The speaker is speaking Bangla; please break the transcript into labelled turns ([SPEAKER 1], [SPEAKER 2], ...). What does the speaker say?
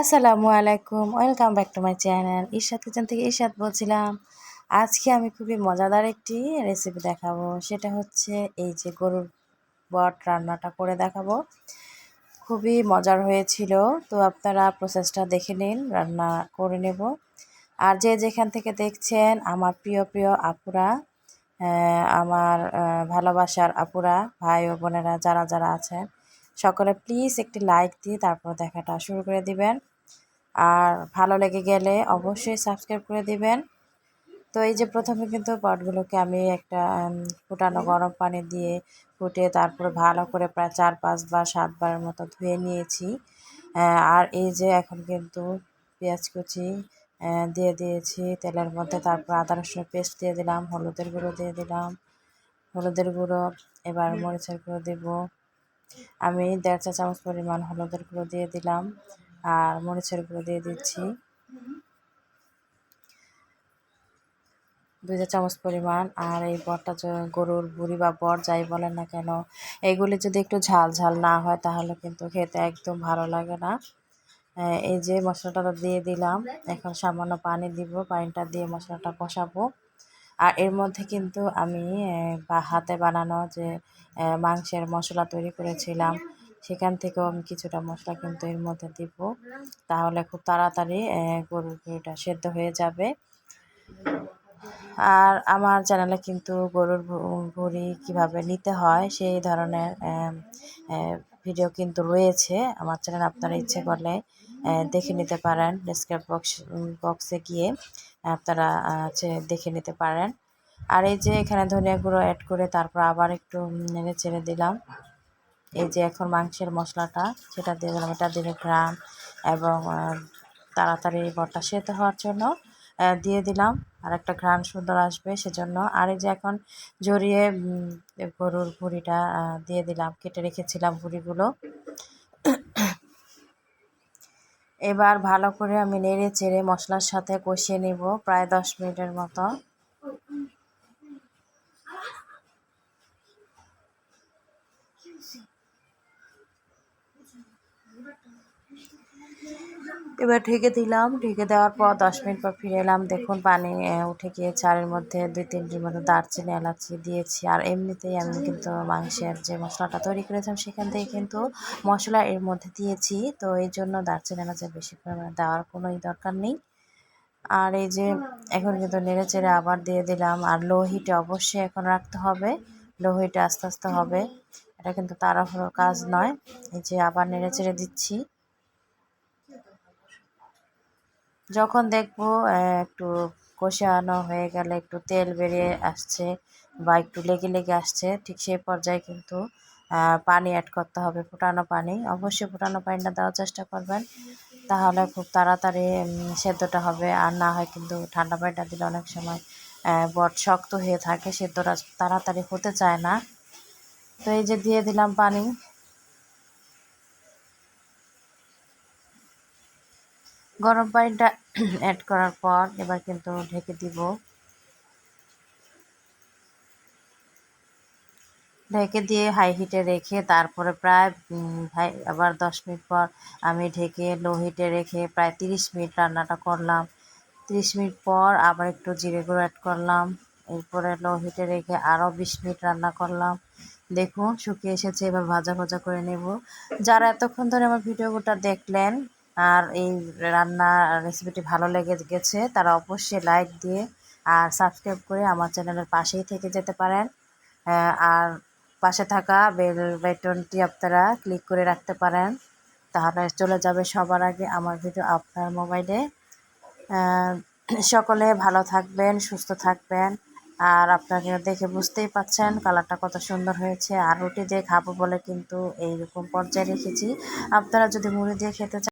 [SPEAKER 1] আসসালামু আলাইকুম, welcome back to my channel. Ishad kitchen থেকে ঈশাদ বলছিলাম। আজকে আমি খুবই মজাদার একটি রেসিপি দেখাবো। সেটা হচ্ছে এই যে গরুর বট রান্নাটা করে দেখাবো। খুবই মজার হয়েছিল। তো আপনারা প্রসেসটা দেখে নিন, রান্না করে নেব। আর যে যেখান থেকে দেখছেন, আমার প্রিয় প্রিয় আপুরা আমার ভালোবাসার আপুরা, ভাই ও বোনেরা, যারা যারা আছেন সকলে প্লিজ একটি লাইক দিয়ে তারপর দেখাটা শুরু করে দিবেন। আর ভালো লেগে গেলে অবশ্যই সাবস্ক্রাইব করে দিবেন। তো এই যে প্রথমে কিন্তু পটগুলোকে আমি একটা ফুটানো গরম পানি দিয়ে ফুটিয়ে তারপরে ভালো করে প্রায় চার পাঁচবার সাতবারের মতো ধুয়ে নিয়েছি। আর এই যে এখন কিন্তু পেঁয়াজ কুচি দিয়ে দিয়েছি তেলের মধ্যে। তারপর আদা রসুনের পেস্ট দিয়ে দিলাম, হলুদের গুঁড়ো দিয়ে দিলাম। হলুদের গুঁড়ো, এবার মরিচের গুঁড়ো দেবো। আমি দেড় চা চামচ পরিমাণ হলুদের গুঁড়ো দিয়ে দিলাম আর মরিচের গুঁড়ো দিয়ে দিচ্ছি। দুই চা চামচ পরিমাণ আর এই বটটা গরুর বুড়ি বা বট যাই বলেন না কেন এইগুলি যদি একটু ঝাল ঝাল না হয় তাহলে কিন্তু খেতে একদম ভালো লাগে না। এই যে মশলাটা দিয়ে দিলাম, এখন সামান্য পানি দিব, পানিটা দিয়ে মশলাটা কষাবো। আর এর মধ্যে কিন্তু আমি বা হাতে বানানো যে মাংসের মশলা তৈরি করেছিলাম, সেখান থেকেও আমি কিছুটা মশলা কিন্তু এর মধ্যে দিব। তাহলে খুব তাড়াতাড়ি গরুর ভুঁড়িটা সেদ্ধ হয়ে যাবে। আর আমার চ্যানেলে কিন্তু গরুর ভুঁড়ি কীভাবে নিতে হয়, সেই ধরনের ভিডিও কিন্তু রয়েছে। আমার চ্যানেল আপনারা ইচ্ছে করলে দেখে নিতে পারেন ডিসক্রিপ বক্স বক্সে গিয়ে আপনারা দেখে নিতে পারেন। আর এই যে এখানে ধনিয়া গুঁড়ো অ্যাড করে তারপর আবার একটু নেড়ে ছেড়ে দিলাম। এই যে এখন মাংসের মশলাটা, সেটা দিয়ে দিলাম। এটা দিলে ঘ্রাণ এবং তাড়াতাড়ি বটটা সেতে হওয়ার জন্য দিয়ে দিলাম। আর একটা ঘ্রাণ সুন্দর আসবে সেজন্য। আর এই যে এখন জড়িয়ে গরুর ভুড়িটা দিয়ে দিলাম, কেটে রেখেছিলাম ভুড়িগুলো। এবার ভালো করে আমি নেড়ে চেড়ে মশলার সাথে কষিয়ে নেব প্রায় দশ মিনিটের মতো। এবার ঢেকে দিলাম। ঢেকে দেওয়ার পর দশ মিনিট পর ফিরে এলাম। দেখুন, পানি উঠে গিয়ে চারের মধ্যে দুই তিনটির মতো দারচিনি, এলাচি দিয়েছি। আর এমনিতেই আমি কিন্তু মাংসের যে মশলাটা তৈরি করেছিলাম সেখান থেকে কিন্তু মশলা এর মধ্যে দিয়েছি। তো এই জন্য দারচিনি, এলাচি বেশি পরিমাণে দেওয়ার কোনোই দরকার নেই। আর এই যে এখন কিন্তু নেড়ে চেড়ে আবার দিয়ে দিলাম। আর লো হিটে অবশ্যই এখন রাখতে হবে। লো হিটে আস্তে আস্তে হবে। এটা কিন্তু তাড়াহুড়োর কাজ নয়। এই যে আবার নেড়ে চেড়ে দিচ্ছি। যখন দেখব একটু কষানো হয়ে গেলে একটু তেল বেরিয়ে আসছে বা একটু লেগে লেগে আসছে, ঠিক সেই পর্যায়ে কিন্তু পানি অ্যাড করতে হবে, ফুটানো পানি। অবশ্যই ফুটানো পানিটা দেওয়ার চেষ্টা করবেন। তাহলে খুব তাড়াতাড়ি সেদ্ধটা হবে। আর না হয় কিন্তু ঠান্ডা পানিটা দিলে অনেক সময় বট শক্ত হয়ে থাকে, সেদ্ধটা তাড়াতাড়ি হতে চায় না। তো এই যে দিয়ে দিলাম পানি। গরম পানিটা অ্যাড করার পর এবার কিন্তু ঢেকে দিব। ঢেকে দিয়ে হাই হিটে রেখে তারপরে প্রায় আবার দশ মিনিট পর আমি ঢেকে লো হিটে রেখে প্রায় তিরিশ মিনিট রান্নাটা করলাম। তিরিশ মিনিট পর আবার একটু জিরে গুঁড়ো অ্যাড করলাম। এরপরে লো হিটে রেখে আরও বিশ মিনিট রান্না করলাম। দেখুন, শুকিয়ে এসেছে, এবার ভাজা ভাজা করে নেব। যারা এতক্ষণ ধরে আমার ভিডিওটা দেখলেন আর এই রান্না রেসিপিটি ভালো লেগে গেছে, তারা অবশ্যই লাইক দিয়ে আর সাবস্ক্রাইব করে আমার চ্যানেলের পাশেই থেকে যেতে পারেন। আর পাশে থাকা বেল বাটনটি আপনারা ক্লিক করে রাখতে পারেন। তাহলে চলে যাবে সবার আগে আমার ভিডিও আপনার মোবাইলে সকলে ভালো থাকবেন, সুস্থ থাকবেন। আর আপনাকে দেখে বুঝতেই পাচ্ছেন কালারটা কত সুন্দর হয়েছে। আর রুটি দিয়ে খাব বলে কিন্তু এইরকম পর্যায়ে রেখেছি। আপনারা যদি মুড়ি দিয়ে খেতে চান